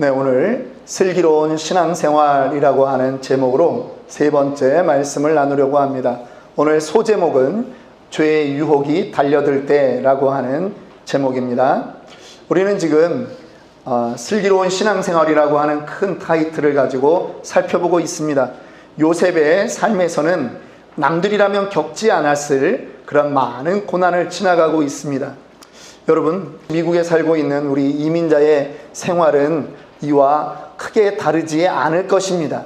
네, 오늘 슬기로운 신앙생활이라고 하는 제목으로 세 번째 말씀을 나누려고 합니다. 오늘 소제목은 죄의 유혹이 달려들 때라고 하는 제목입니다. 우리는 지금 어, 슬기로운 신앙생활이라고 하는 큰 타이틀을 가지고 살펴보고 있습니다. 요셉의 삶에서는 남들이라면 겪지 않았을 그런 많은 고난을 지나가고 있습니다. 여러분, 미국에 살고 있는 우리 이민자의 생활은 이와 크게 다르지 않을 것입니다.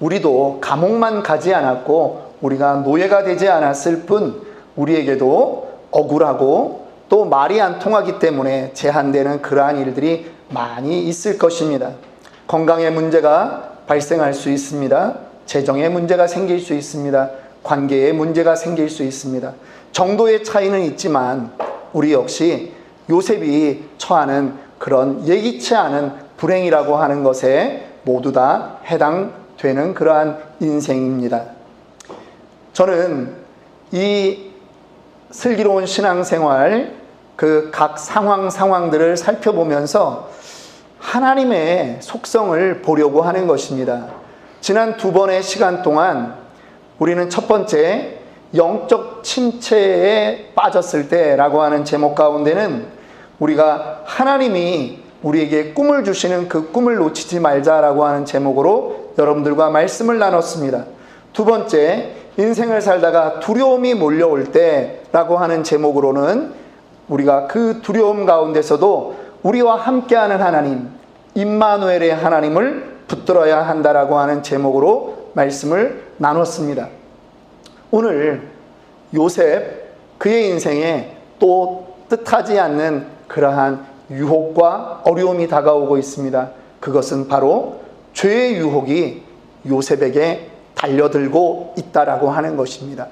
우리도 감옥만 가지 않았고 우리가 노예가 되지 않았을 뿐 우리에게도 억울하고 또 말이 안 통하기 때문에 제한되는 그러한 일들이 많이 있을 것입니다. 건강의 문제가 발생할 수 있습니다. 재정의 문제가 생길 수 있습니다. 관계의 문제가 생길 수 있습니다. 정도의 차이는 있지만 우리 역시 요셉이 처하는 그런 예기치 않은 불행이라고 하는 것에 모두 다 해당되는 그러한 인생입니다. 저는 이 슬기로운 신앙생활 그 각 상황 상황들을 살펴보면서 하나님의 속성을 보려고 하는 것입니다. 지난 두 번의 시간 동안 우리는 첫 번째 영적 침체에 빠졌을 때라고 하는 제목 가운데는 우리가 하나님이 우리에게 꿈을 주시는 그 꿈을 놓치지 말자라고 하는 제목으로 여러분들과 말씀을 나눴습니다. 두 번째, 인생을 살다가 두려움이 몰려올 때라고 하는 제목으로는 우리가 그 두려움 가운데서도 우리와 함께하는 하나님, 임마누엘의 하나님을 붙들어야 한다라고 하는 제목으로 말씀을 나눴습니다. 오늘 요셉 그의 인생에 또 뜻하지 않는 그러한 유혹과 어려움이 다가오고 있습니다. 그것은 바로 죄의 유혹이 요셉에게 달려들고 있다라고 하는 것입니다.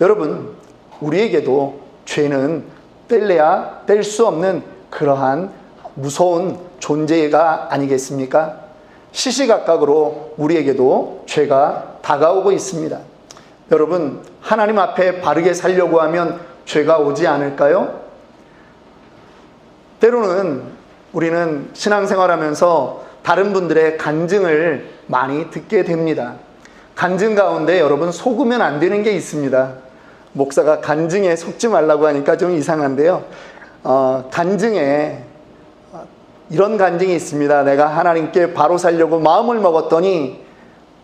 여러분, 우리에게도 죄는 뗄래야 뗄 수 없는 그러한 무서운 존재가 아니겠습니까? 시시각각으로 우리에게도 죄가 다가오고 있습니다. 여러분, 하나님 앞에 바르게 살려고 하면 죄가 오지 않을까요? 때로는 우리는 신앙생활 하면서 다른 분들의 간증을 많이 듣게 됩니다. 간증 가운데 여러분 속으면 안 되는 게 있습니다. 목사가 간증에 속지 말라고 하니까 좀 이상한데요. 어, 간증에 이런 간증이 있습니다. 내가 하나님께 바로 살려고 마음을 먹었더니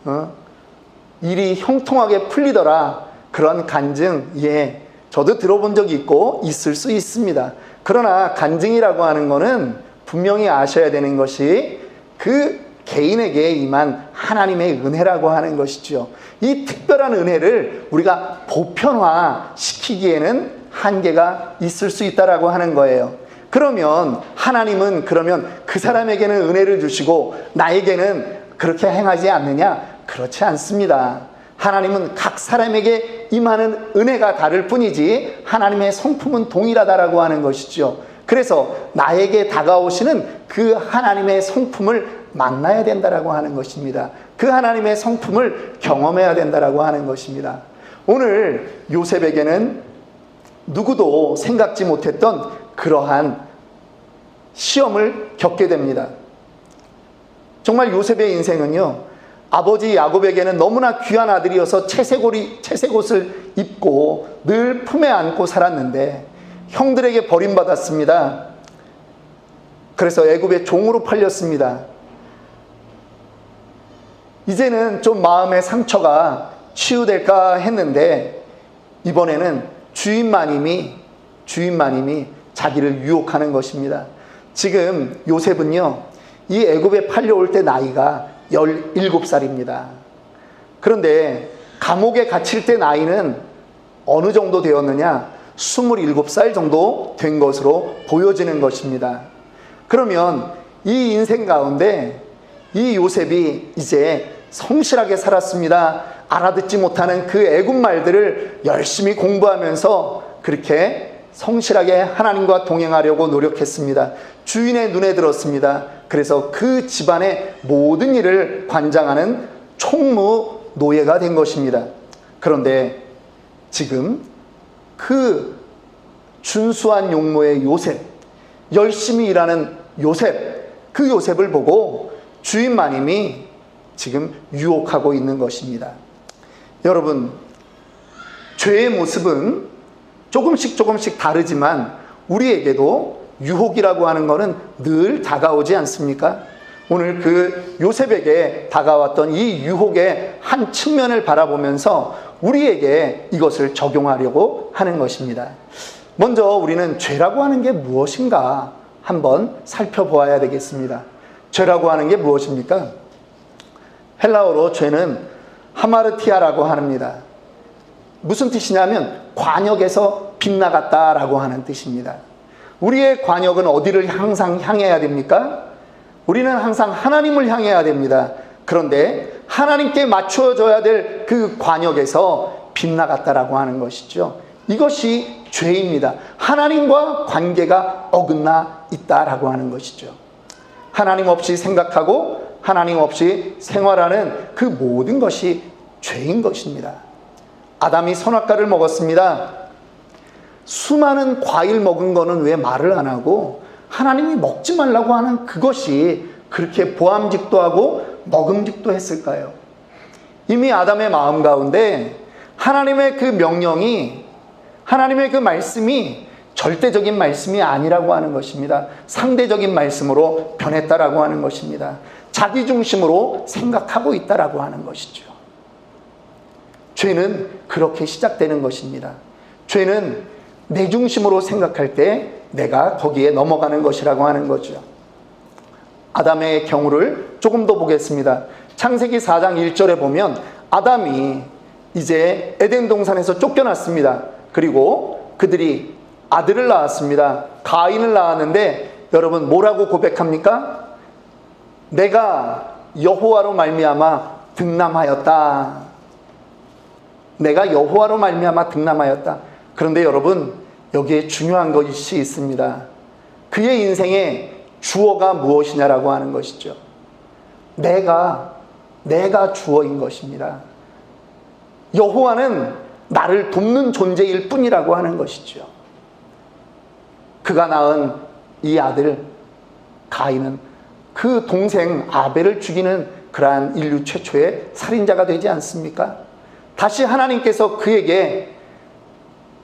어, 일이 형통하게 풀리더라. 그런 간증, 예, 저도 들어본 적이 있고 있을 수 있습니다. 그러나 간증이라고 하는 것은 분명히 아셔야 되는 것이 그 개인에게 임한 하나님의 은혜라고 하는 것이죠. 이 특별한 은혜를 우리가 보편화 시키기에는 한계가 있을 수 있다라고 하는 거예요. 그러면 하나님은 그러면 그 사람에게는 은혜를 주시고 나에게는 그렇게 행하지 않느냐? 그렇지 않습니다. 하나님은 각 사람에게 임하는 은혜가 다를 뿐이지 하나님의 성품은 동일하다라고 하는 것이죠. 그래서 나에게 다가오시는 그 하나님의 성품을 만나야 된다라고 하는 것입니다. 그 하나님의 성품을 경험해야 된다라고 하는 것입니다. 오늘 요셉에게는 누구도 생각지 못했던 그러한 시험을 겪게 됩니다. 정말 요셉의 인생은요, 아버지 야곱에게는 너무나 귀한 아들이어서 채색옷이, 채색옷을 입고 늘 품에 안고 살았는데 형들에게 버림받았습니다. 그래서 애굽의 종으로 팔렸습니다. 이제는 좀 마음의 상처가 치유될까 했는데 이번에는 주인 마님이 주인 마님이 자기를 유혹하는 것입니다. 지금 요셉은요. 이 애굽에 팔려올 때 나이가 17살입니다. 그런데 감옥에 갇힐 때 나이는 어느 정도 되었느냐? 27살 정도 된 것으로 보여지는 것입니다. 그러면 이 인생 가운데 이 요셉이 이제 성실하게 살았습니다. 알아듣지 못하는 그 애굽 말들을 열심히 공부하면서 그렇게 성실하게 하나님과 동행하려고 노력했습니다. 주인의 눈에 들었습니다. 그래서 그 집안의 모든 일을 관장하는 총무 노예가 된 것입니다. 그런데 지금 그 준수한 용모의 요셉, 열심히 일하는 요셉, 그 요셉을 보고 주인 마님이 지금 유혹하고 있는 것입니다. 여러분, 죄의 모습은 조금씩 조금씩 다르지만 우리에게도 유혹이라고 하는 것은 늘 다가오지 않습니까? 오늘 그 요셉에게 다가왔던 이 유혹의 한 측면을 바라보면서 우리에게 이것을 적용하려고 하는 것입니다. 먼저 우리는 죄라고 하는 게 무엇인가 한번 살펴보아야 되겠습니다. 죄라고 하는 게 무엇입니까? 헬라어로 죄는 하마르티아라고 합니다. 무슨 뜻이냐면 관역에서 빗나갔다라고 하는 뜻입니다. 우리의 관역은 어디를 항상 향해야 됩니까? 우리는 항상 하나님을 향해야 됩니다. 그런데 하나님께 맞춰져야 될 그 관역에서 빗나갔다라고 하는 것이죠. 이것이 죄입니다. 하나님과 관계가 어긋나 있다라고 하는 것이죠. 하나님 없이 생각하고 하나님 없이 생활하는 그 모든 것이 죄인 것입니다. 아담이 선악과를 먹었습니다. 수많은 과일 먹은 거는 왜 말을 안 하고 하나님이 먹지 말라고 하는 그것이 그렇게 보암직도 하고 먹음직도 했을까요? 이미 아담의 마음 가운데 하나님의 그 명령이 하나님의 그 말씀이 절대적인 말씀이 아니라고 하는 것입니다. 상대적인 말씀으로 변했다라고 하는 것입니다. 자기 중심으로 생각하고 있다라고 하는 것이죠. 죄는 그렇게 시작되는 것입니다. 죄는 내 중심으로 생각할 때 내가 거기에 넘어가는 것이라고 하는 거죠. 아담의 경우를 조금 더 보겠습니다. 창세기 4장 1절에 보면 아담이 이제 에덴 동산에서 쫓겨났습니다. 그리고 그들이 아들을 낳았습니다. 가인을 낳았는데 여러분 뭐라고 고백합니까? 내가 여호와로 말미암아 등남하였다. 내가 여호와로 말미암아 등남하였다. 그런데 여러분 여기에 중요한 것이 있습니다. 그의 인생에 주어가 무엇이냐라고 하는 것이죠. 내가 내가 주어인 것입니다. 여호와는 나를 돕는 존재일 뿐이라고 하는 것이죠. 그가 낳은 이 아들 가인은 그 동생 아벨을 죽이는 그러한 인류 최초의 살인자가 되지 않습니까? 다시 하나님께서 그에게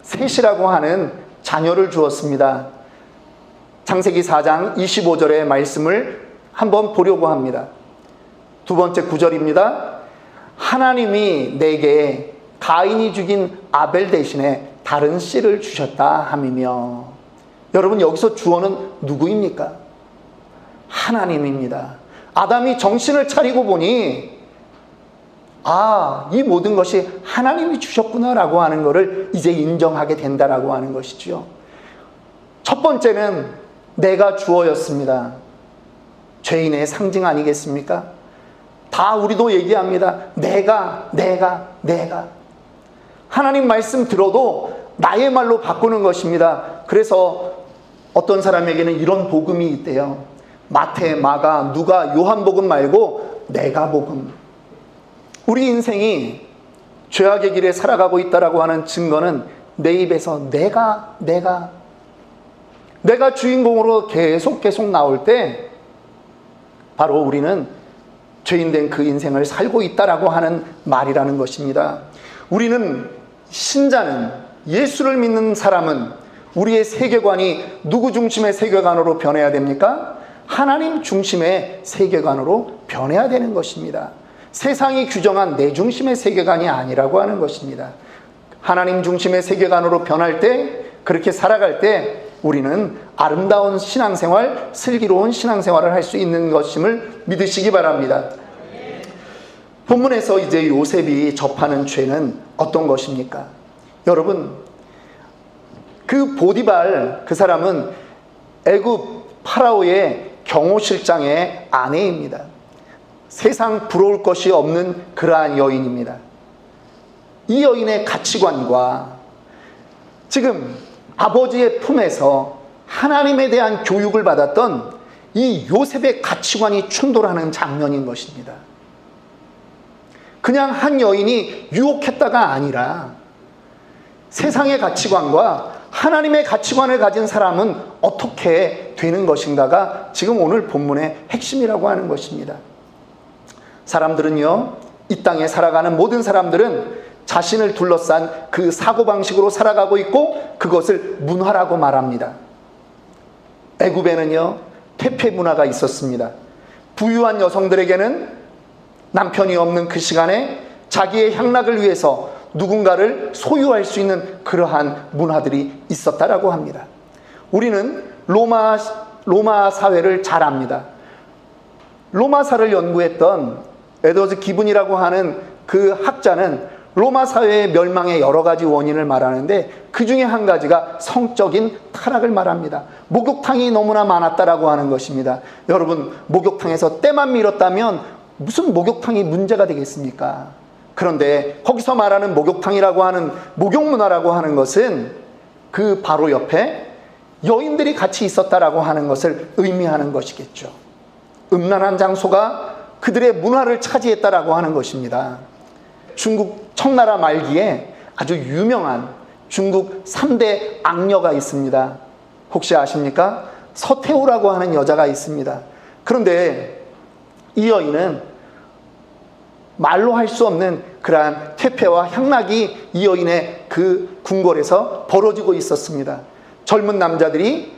셋이라고 하는 자녀를 주었습니다. 창세기 4장 25절의 말씀을 한번 보려고 합니다. 두 번째 구절입니다. 하나님이 내게 가인이 죽인 아벨 대신에 다른 씨를 주셨다 함이며 여러분 여기서 주어는 누구입니까? 하나님입니다. 아담이 정신을 차리고 보니 아, 이 모든 것이 하나님이 주셨구나라고 하는 것을 이제 인정하게 된다라고 하는 것이죠. 첫 번째는 내가 주어였습니다. 죄인의 상징 아니겠습니까? 다 우리도 얘기합니다. 내가, 내가, 내가. 하나님 말씀 들어도 나의 말로 바꾸는 것입니다. 그래서 어떤 사람에게는 이런 복음이 있대요. 마태, 마가, 누가, 요한복음 말고 내가 복음. 우리 인생이 죄악의 길에 살아가고 있다라고 하는 증거는 내 입에서 내가, 내가, 내가 주인공으로 계속 계속 나올 때 바로 우리는 죄인된 그 인생을 살고 있다라고 하는 말이라는 것입니다. 우리는 신자는 예수를 믿는 사람은 우리의 세계관이 누구 중심의 세계관으로 변해야 됩니까? 하나님 중심의 세계관으로 변해야 되는 것입니다. 세상이 규정한 내 중심의 세계관이 아니라고 하는 것입니다. 하나님 중심의 세계관으로 변할 때, 그렇게 살아갈 때, 우리는 아름다운 신앙생활, 슬기로운 신앙생활을 할 수 있는 것임을 믿으시기 바랍니다. 본문에서 이제 요셉이 접하는 죄는 어떤 것입니까? 여러분, 그 보디발, 그 사람은 애굽 파라오의 경호실장의 아내입니다. 세상 부러울 것이 없는 그러한 여인입니다. 이 여인의 가치관과 지금 아버지의 품에서 하나님에 대한 교육을 받았던 이 요셉의 가치관이 충돌하는 장면인 것입니다. 그냥 한 여인이 유혹했다가 아니라 세상의 가치관과 하나님의 가치관을 가진 사람은 어떻게 되는 것인가가 지금 오늘 본문의 핵심이라고 하는 것입니다. 사람들은요, 이 땅에 살아가는 모든 사람들은 자신을 둘러싼 그 사고방식으로 살아가고 있고 그것을 문화라고 말합니다. 애굽에는요, 퇴폐 문화가 있었습니다. 부유한 여성들에게는 남편이 없는 그 시간에 자기의 향락을 위해서 누군가를 소유할 수 있는 그러한 문화들이 있었다라고 합니다. 우리는 로마 로마 사회를 잘 압니다. 로마사를 연구했던 에더즈 기분이라고 하는 그 학자는 로마 사회의 멸망의 여러 가지 원인을 말하는데 그 중에 한 가지가 성적인 타락을 말합니다. 목욕탕이 너무나 많았다라고 하는 것입니다. 여러분, 목욕탕에서 때만 밀었다면 무슨 목욕탕이 문제가 되겠습니까? 그런데 거기서 말하는 목욕탕이라고 하는 목욕 문화라고 하는 것은 그 바로 옆에 여인들이 같이 있었다라고 하는 것을 의미하는 것이겠죠. 음란한 장소가 그들의 문화를 차지했다라고 하는 것입니다. 중국 청나라 말기에 아주 유명한 중국 3대 악녀가 있습니다. 혹시 아십니까? 서태후라고 하는 여자가 있습니다. 그런데 이 여인은 말로 할 수 없는 그러한 퇴폐와 향락이 이 여인의 그 궁궐에서 벌어지고 있었습니다. 젊은 남자들이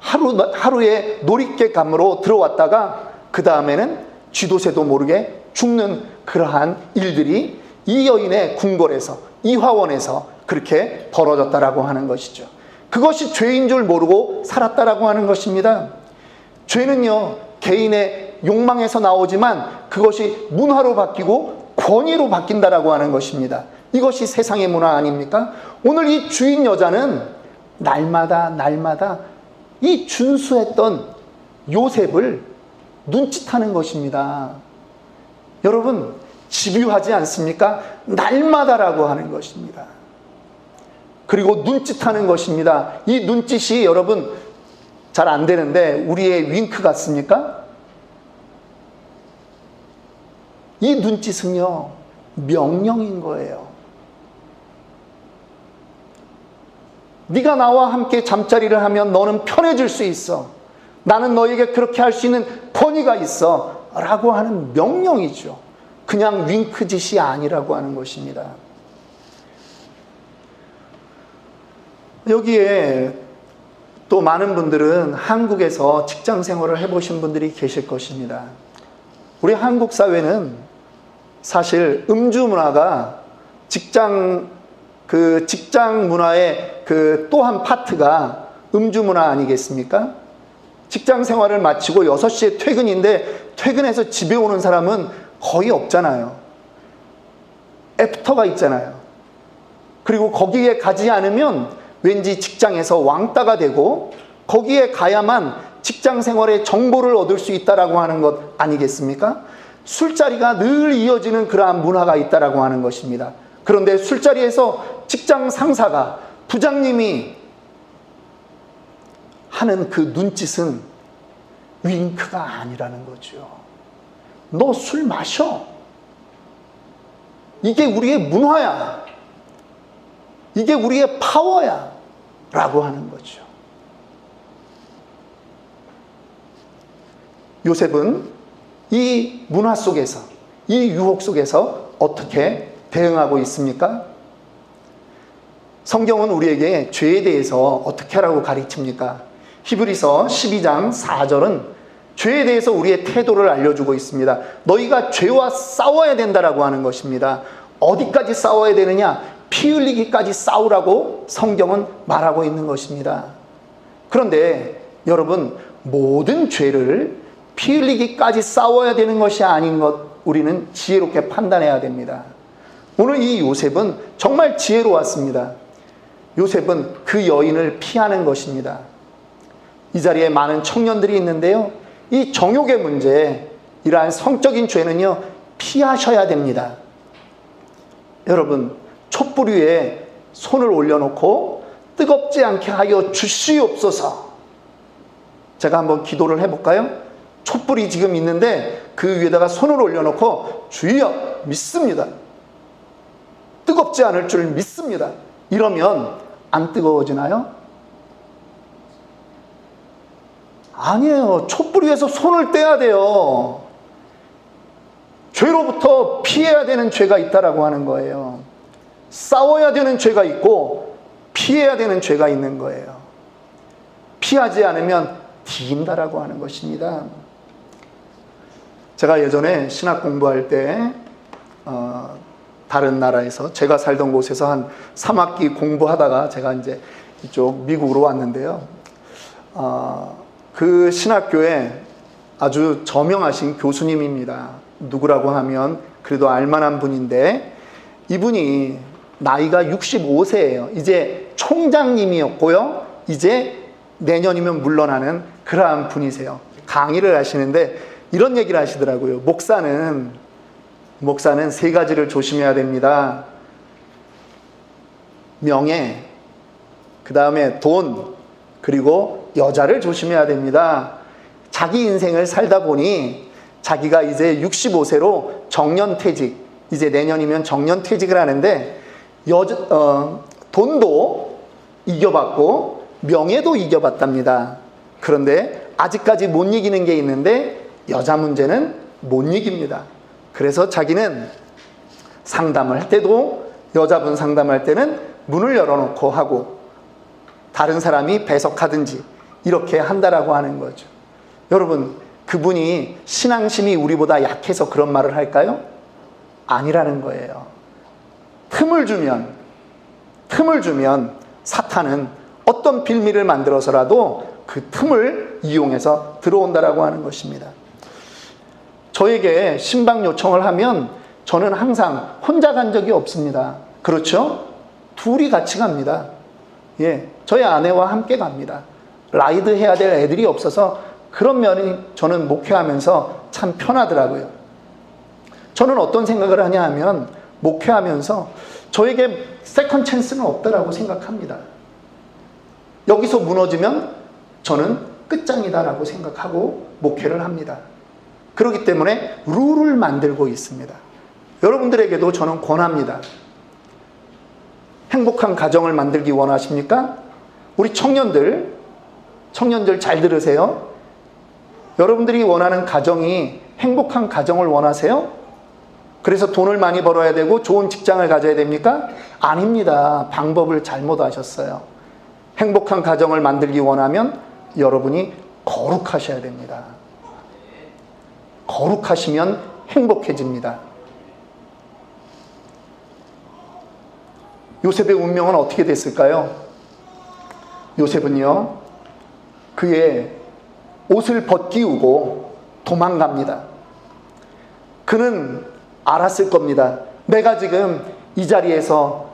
하루, 하루에 놀잇개감으로 들어왔다가 그 다음에는 쥐도새도 모르게 죽는 그러한 일들이 이 여인의 궁궐에서 이화원에서 그렇게 벌어졌다라고 하는 것이죠. 그것이 죄인 줄 모르고 살았다라고 하는 것입니다. 죄는요, 개인의 욕망에서 나오지만 그것이 문화로 바뀌고 권위로 바뀐다라고 하는 것입니다. 이것이 세상의 문화 아닙니까? 오늘 이 주인 여자는 날마다 날마다 이 준수했던 요셉을 눈짓하는 것입니다. 여러분, 집요하지 않습니까? 날마다라고 하는 것입니다. 그리고 눈짓하는 것입니다. 이 눈짓이 여러분 잘 안 되는데 우리의 윙크 같습니까? 이 눈짓은요, 명령인 거예요. 네가 나와 함께 잠자리를 하면 너는 편해질 수 있어. 나는 너에게 그렇게 할 수 있는 권위가 있어. 라고 하는 명령이죠. 그냥 윙크짓이 아니라고 하는 것입니다. 여기에 또 많은 분들은 한국에서 직장 생활을 해보신 분들이 계실 것입니다. 우리 한국 사회는 사실 음주 문화가 직장 그 직장 문화의 그 또한 파트가 음주 문화 아니겠습니까? 직장 생활을 마치고 6시에 퇴근인데 퇴근해서 집에 오는 사람은 거의 없잖아요. 애프터가 있잖아요. 그리고 거기에 가지 않으면 왠지 직장에서 왕따가 되고 거기에 가야만 직장 생활의 정보를 얻을 수 있다라고 하는 것 아니겠습니까? 술자리가 늘 이어지는 그러한 문화가 있다라고 하는 것입니다. 그런데 술자리에서 직장 상사가 부장님이 하는 그 눈짓은 윙크가 아니라는 거죠. 너 술 마셔. 이게 우리의 문화야. 이게 우리의 파워야. 라고 하는 거죠. 요셉은 이 문화 속에서, 이 유혹 속에서 어떻게 대응하고 있습니까? 성경은 우리에게 죄에 대해서 어떻게 하라고 가르칩니까? 히브리서 12장 4절은 죄에 대해서 우리의 태도를 알려주고 있습니다. 너희가 죄와 싸워야 된다라고 하는 것입니다. 어디까지 싸워야 되느냐? 피 흘리기까지 싸우라고 성경은 말하고 있는 것입니다. 그런데 여러분, 모든 죄를 피 흘리기까지 싸워야 되는 것이 아닌 것 우리는 지혜롭게 판단해야 됩니다. 오늘 이 요셉은 정말 지혜로웠습니다. 요셉은 그 여인을 피하는 것입니다. 이 자리에 많은 청년들이 있는데요. 이 정욕의 문제, 이러한 성적인 죄는요, 피하셔야 됩니다. 여러분, 촛불 위에 손을 올려놓고 뜨겁지 않게 하여 주시옵소서. 제가 한번 기도를 해볼까요? 촛불이 지금 있는데 그 위에다가 손을 올려놓고 주여 믿습니다. 뜨겁지 않을 줄 믿습니다. 이러면 안 뜨거워지나요? 아니에요. 촛불 위에서 손을 떼야 돼요. 죄로부터 피해야 되는 죄가 있다라고 하는 거예요. 싸워야 되는 죄가 있고 피해야 되는 죄가 있는 거예요. 피하지 않으면 뒤진다라고 하는 것입니다. 제가 예전에 신학 공부할 때 어, 다른 나라에서 제가 살던 곳에서 한 3학기 공부하다가 제가 이제 이쪽 미국으로 왔는데요. 어, 그 신학교에 아주 저명하신 교수님입니다. 누구라고 하면 그래도 알만한 분인데 이분이 나이가 65세예요. 이제 총장님이었고요. 이제 내년이면 물러나는 그러한 분이세요. 강의를 하시는데 이런 얘기를 하시더라고요. 목사는 목사는 세 가지를 조심해야 됩니다. 명예, 그 다음에 돈, 그리고 여자를 조심해야 됩니다. 자기 인생을 살다 보니 자기가 이제 65세로 정년퇴직, 이제 내년이면 정년퇴직을 하는데 여자, 어, 돈도 이겨봤고 명예도 이겨봤답니다. 그런데 아직까지 못 이기는 게 있는데 여자 문제는 못 이깁니다. 그래서 자기는 상담을 할 때도 여자분 상담할 때는 문을 열어놓고 하고 다른 사람이 배석하든지 이렇게 한다라고 하는 거죠. 여러분, 그분이 신앙심이 우리보다 약해서 그런 말을 할까요? 아니라는 거예요. 틈을 주면, 틈을 주면 사탄은 어떤 빌미를 만들어서라도 그 틈을 이용해서 들어온다라고 하는 것입니다. 저에게 신방 요청을 하면 저는 항상 혼자 간 적이 없습니다. 그렇죠? 둘이 같이 갑니다. 예, 저희 아내와 함께 갑니다. 라이드 해야 될 애들이 없어서 그런 면이 저는 목회하면서 참 편하더라고요. 저는 어떤 생각을 하냐 하면 목회하면서 저에게 세컨 찬스는 없다라고 생각합니다. 여기서 무너지면 저는 끝장이다라고 생각하고 목회를 합니다. 그렇기 때문에 룰을 만들고 있습니다. 여러분들에게도 저는 권합니다. 행복한 가정을 만들기 원하십니까? 우리 청년들, 청년들 잘 들으세요. 여러분들이 원하는 가정이 행복한 가정을 원하세요? 그래서 돈을 많이 벌어야 되고 좋은 직장을 가져야 됩니까? 아닙니다. 방법을 잘못 하셨어요. 행복한 가정을 만들기 원하면 여러분이 거룩하셔야 됩니다. 거룩하시면 행복해집니다. 요셉의 운명은 어떻게 됐을까요? 요셉은요, 그의 옷을 벗기우고 도망갑니다. 그는 알았을 겁니다. 내가 지금 이 자리에서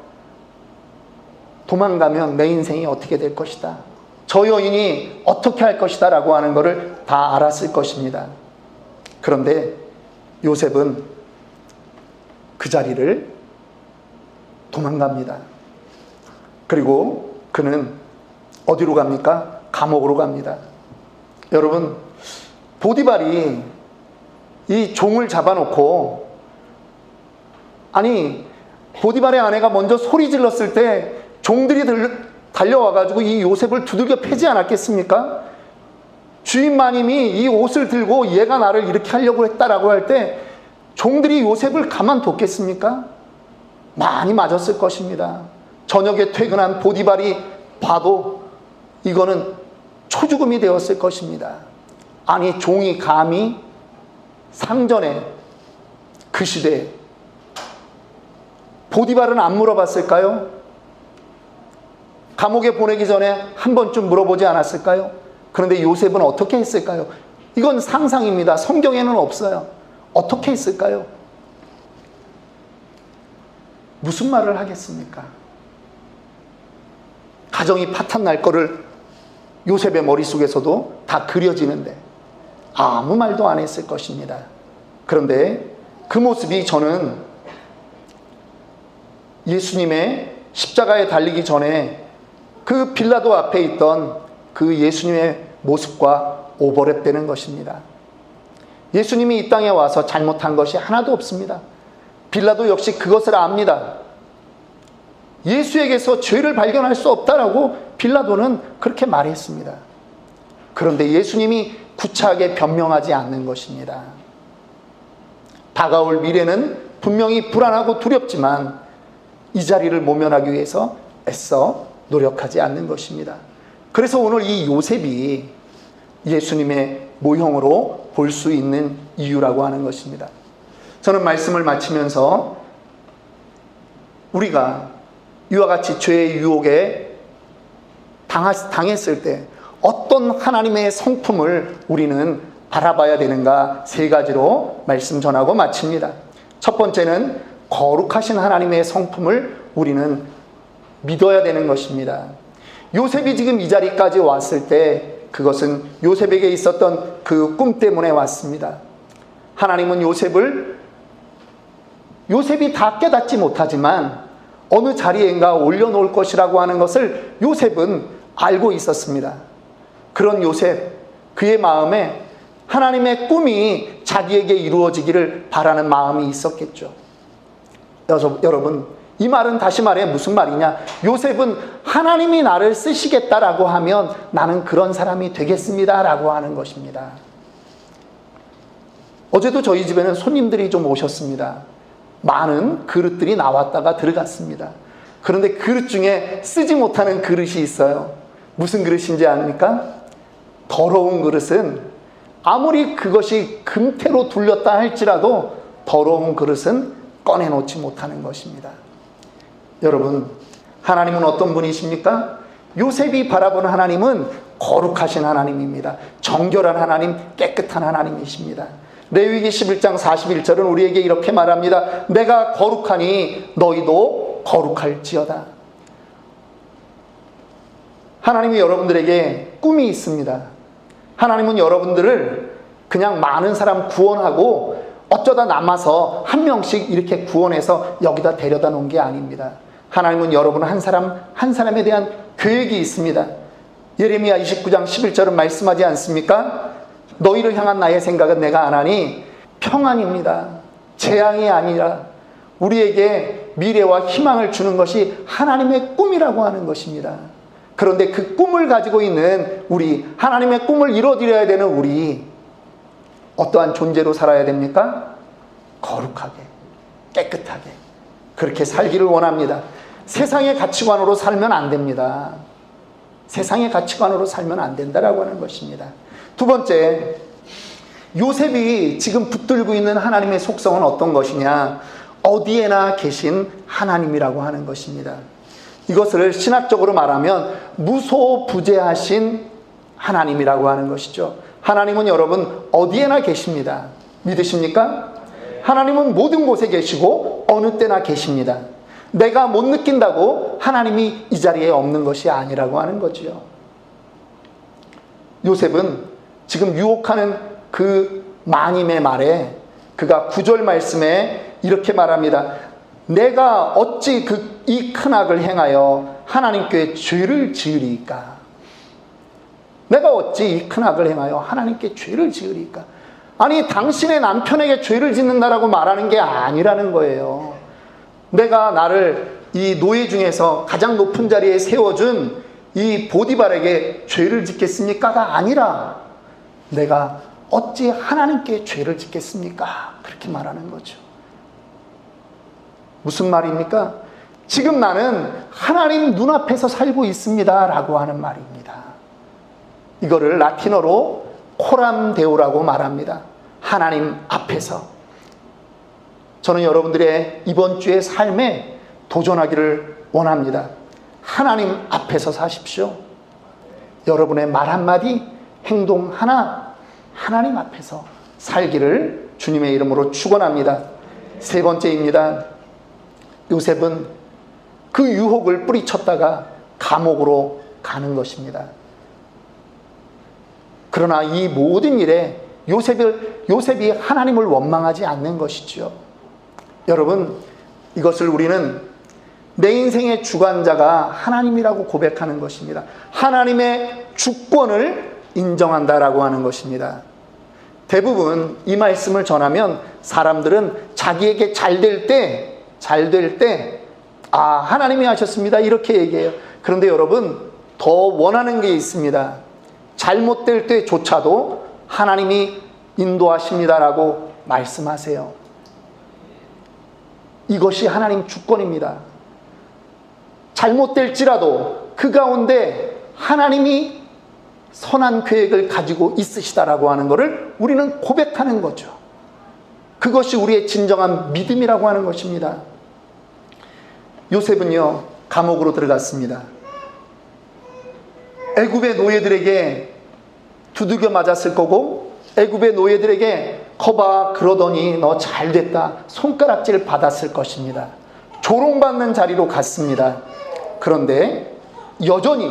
도망가면 내 인생이 어떻게 될 것이다. 저 여인이 어떻게 할 것이다 라고 하는 것을 다 알았을 것입니다. 그런데 요셉은 그 자리를 도망갑니다. 그리고 그는 어디로 갑니까? 감옥으로 갑니다. 여러분, 보디발이 이 종을 잡아놓고, 아니, 보디발의 아내가 먼저 소리 질렀을 때 종들이 달려와가지고 이 요셉을 두들겨 패지 않았겠습니까? 주인 마님이 이 옷을 들고 얘가 나를 이렇게 하려고 했다라고 할 때 종들이 요셉을 가만뒀겠습니까? 많이 맞았을 것입니다. 저녁에 퇴근한 보디발이 봐도 이거는 초죽음이 되었을 것입니다. 아니, 종이 감히 상전에 그 시대에 보디발은 안 물어봤을까요? 감옥에 보내기 전에 한 번쯤 물어보지 않았을까요? 그런데 요셉은 어떻게 했을까요? 이건 상상입니다. 성경에는 없어요. 어떻게 했을까요? 무슨 말을 하겠습니까? 가정이 파탄 날 거를 요셉의 머릿속에서도 다 그려지는데 아무 말도 안 했을 것입니다. 그런데 그 모습이 저는 예수님의 십자가에 달리기 전에 그 빌라도 앞에 있던 그 예수님의 모습과 오버랩되는 것입니다. 예수님이 이 땅에 와서 잘못한 것이 하나도 없습니다. 빌라도 역시 그것을 압니다. 예수에게서 죄를 발견할 수 없다라고 빌라도는 그렇게 말했습니다. 그런데 예수님이 구차하게 변명하지 않는 것입니다. 다가올 미래는 분명히 불안하고 두렵지만 이 자리를 모면하기 위해서 애써 노력하지 않는 것입니다. 그래서 오늘 이 요셉이 예수님의 모형으로 볼 수 있는 이유라고 하는 것입니다. 저는 말씀을 마치면서 우리가 이와 같이 죄의 유혹에 당했을 때 어떤 하나님의 성품을 우리는 알아봐야 되는가 세 가지로 말씀 전하고 마칩니다. 첫 번째는 거룩하신 하나님의 성품을 우리는 믿어야 되는 것입니다. 요셉이 지금 이 자리까지 왔을 때 그것은 요셉에게 있었던 그 꿈 때문에 왔습니다. 하나님은 요셉을 요셉이 다 깨닫지 못하지만 어느 자리에인가 올려놓을 것이라고 하는 것을 요셉은 알고 있었습니다. 그런 요셉, 그의 마음에 하나님의 꿈이 자기에게 이루어지기를 바라는 마음이 있었겠죠. 여러분, 이 말은 다시 말해 무슨 말이냐? 요셉은 하나님이 나를 쓰시겠다라고 하면 나는 그런 사람이 되겠습니다라고 하는 것입니다. 어제도 저희 집에는 손님들이 좀 오셨습니다. 많은 그릇들이 나왔다가 들어갔습니다. 그런데 그릇 중에 쓰지 못하는 그릇이 있어요. 무슨 그릇인지 아닙니까? 더러운 그릇은 아무리 그것이 금태로 둘렸다 할지라도 더러운 그릇은 꺼내놓지 못하는 것입니다. 여러분, 하나님은 어떤 분이십니까? 요셉이 바라보는 하나님은 거룩하신 하나님입니다. 정결한 하나님, 깨끗한 하나님이십니다. 레위기 11장 41절은 우리에게 이렇게 말합니다. 내가 거룩하니 너희도 거룩할지어다. 하나님이 여러분들에게 꿈이 있습니다. 하나님은 여러분들을 그냥 많은 사람 구원하고 어쩌다 남아서 한 명씩 이렇게 구원해서 여기다 데려다 놓은 게 아닙니다. 하나님은 여러분 한 사람 한 사람에 대한 계획이 있습니다. 예레미야 29장 11절은 말씀하지 않습니까? 너희를 향한 나의 생각은 내가 안 하니 평안입니다. 재앙이 아니라 우리에게 미래와 희망을 주는 것이 하나님의 꿈이라고 하는 것입니다. 그런데 그 꿈을 가지고 있는 우리, 하나님의 꿈을 이뤄드려야 되는 우리, 어떠한 존재로 살아야 됩니까? 거룩하게, 깨끗하게, 그렇게 살기를 원합니다. 세상의 가치관으로 살면 안 됩니다. 세상의 가치관으로 살면 안 된다라고 하는 것입니다. 두 번째, 요셉이 지금 붙들고 있는 하나님의 속성은 어떤 것이냐? 어디에나 계신 하나님이라고 하는 것입니다. 이것을 신학적으로 말하면 무소부재하신 하나님이라고 하는 것이죠. 하나님은 여러분 어디에나 계십니다. 믿으십니까? 하나님은 모든 곳에 계시고 어느 때나 계십니다. 내가 못 느낀다고 하나님이 이 자리에 없는 것이 아니라고 하는 거지요. 요셉은 지금 유혹하는 그 마님의 말에 그가 구절 말씀에 이렇게 말합니다. 내가 어찌 그 이 큰 악을 행하여 하나님께 죄를 지으리까? 내가 어찌 이 큰 악을 행하여 하나님께 죄를 지으리까? 아니 당신의 남편에게 죄를 짓는다라고 말하는 게 아니라는 거예요. 내가 나를 이 노예 중에서 가장 높은 자리에 세워준 이 보디발에게 죄를 짓겠습니까가 아니라 내가 어찌 하나님께 죄를 짓겠습니까? 그렇게 말하는 거죠. 무슨 말입니까? 지금 나는 하나님 눈앞에서 살고 있습니다. 라고 하는 말입니다. 이거를 라틴어로 코람데오라고 말합니다. 하나님 앞에서. 저는 여러분들의 이번 주의 삶에 도전하기를 원합니다. 하나님 앞에서 사십시오. 여러분의 말 한마디, 행동 하나, 하나님 앞에서 살기를 주님의 이름으로 축원합니다. 세 번째입니다. 요셉은 그 유혹을 뿌리쳤다가 감옥으로 가는 것입니다. 그러나 이 모든 일에 요셉을, 요셉이 하나님을 원망하지 않는 것이지요. 여러분, 이것을 우리는 내 인생의 주관자가 하나님이라고 고백하는 것입니다. 하나님의 주권을 인정한다라고 하는 것입니다. 대부분 이 말씀을 전하면 사람들은 자기에게 잘 될 때, 잘 될 때, 아, 하나님이 하셨습니다. 이렇게 얘기해요. 그런데 여러분, 더 원하는 게 있습니다. 잘못될 때조차도 하나님이 인도하십니다라고 말씀하세요. 이것이 하나님 주권입니다. 잘못될지라도 그 가운데 하나님이 선한 계획을 가지고 있으시다라고 하는 것을 우리는 고백하는 거죠. 그것이 우리의 진정한 믿음이라고 하는 것입니다. 요셉은요, 감옥으로 들어갔습니다. 애굽의 노예들에게 두들겨 맞았을 거고 애굽의 노예들에게 커봐 그러더니 너 잘 됐다 손가락질 받았을 것입니다. 조롱받는 자리로 갔습니다. 그런데 여전히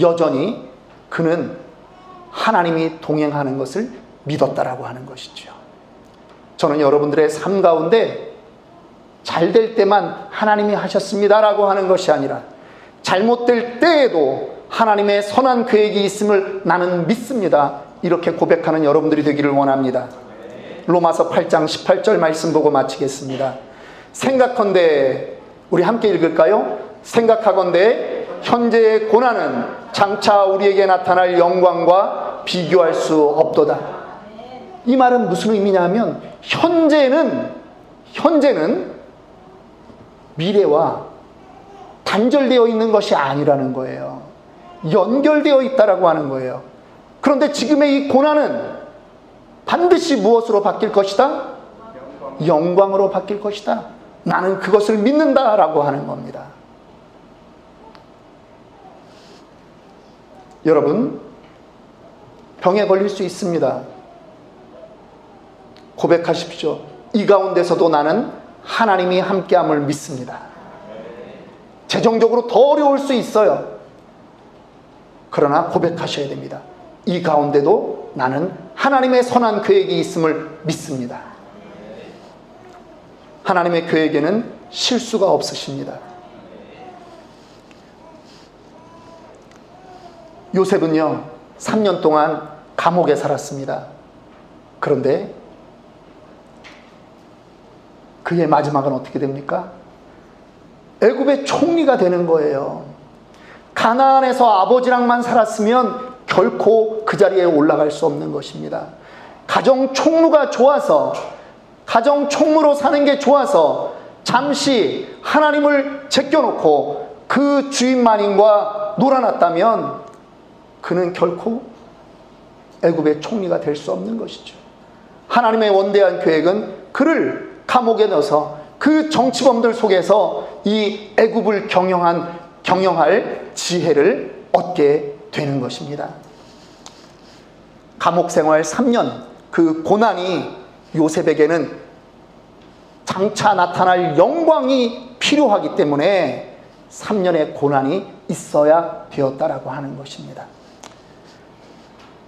여전히 그는 하나님이 동행하는 것을 믿었다라고 하는 것이죠. 저는 여러분들의 삶 가운데 잘 될 때만 하나님이 하셨습니다라고 하는 것이 아니라 잘못될 때에도 하나님의 선한 계획이 있음을 나는 믿습니다. 이렇게 고백하는 여러분들이 되기를 원합니다. 로마서 8장 18절 말씀 보고 마치겠습니다. 생각컨대 우리 함께 읽을까요? 생각하건대 현재의 고난은 장차 우리에게 나타날 영광과 비교할 수 없도다. 이 말은 무슨 의미냐면 현재는 현재는 미래와 단절되어 있는 것이 아니라는 거예요. 연결되어 있다라고 하는 거예요. 그런데 지금의 이 고난은 반드시 무엇으로 바뀔 것이다? 영광으로 바뀔 것이다. 나는 그것을 믿는다라고 하는 겁니다. 여러분, 병에 걸릴 수 있습니다. 고백하십시오. 이 가운데서도 나는 하나님이 함께함을 믿습니다. 재정적으로 더 어려울 수 있어요. 그러나 고백하셔야 됩니다. 이 가운데도 나는 하나님의 선한 계획이 있음을 믿습니다. 하나님의 계획에는 실수가 없으십니다. 요셉은요, 3년 동안 감옥에 살았습니다. 그런데 그의 마지막은 어떻게 됩니까? 애굽의 총리가 되는 거예요. 가나안에서 아버지랑만 살았으면 결코 그 자리에 올라갈 수 없는 것입니다. 가정 총무가 좋아서 가정 총무로 사는 게 좋아서 잠시 하나님을 제껴놓고 그 주인 마님과 놀아났다면 그는 결코 애굽의 총리가 될 수 없는 것이죠. 하나님의 원대한 계획은 그를 감옥에 넣어서 그 정치범들 속에서 이 애굽을 경영한 경영할 지혜를 얻게 되는 것입니다. 감옥 생활 3년 그 고난이 요셉에게는 장차 나타날 영광이 필요하기 때문에 3년의 고난이 있어야 되었다라고 하는 것입니다.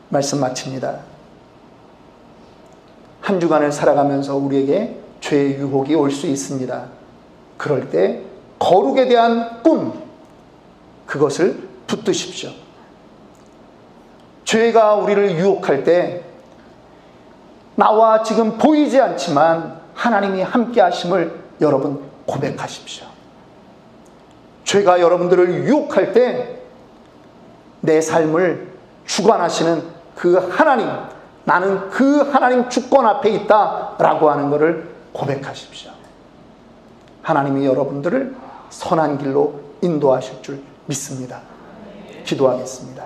말씀 마칩니다. 한 주간을 살아가면서 우리에게 죄의 유혹이 올 수 있습니다. 그럴 때 거룩에 대한 꿈, 그것을 붙드십시오. 죄가 우리를 유혹할 때 나와 지금 보이지 않지만 하나님이 함께 하심을 여러분 고백하십시오. 죄가 여러분들을 유혹할 때 내 삶을 주관하시는 그 하나님, 나는 그 하나님 주권 앞에 있다 라고 하는 것을 고백하십시오. 하나님이 여러분들을 선한 길로 인도하실 줄 믿습니다. 기도하겠습니다.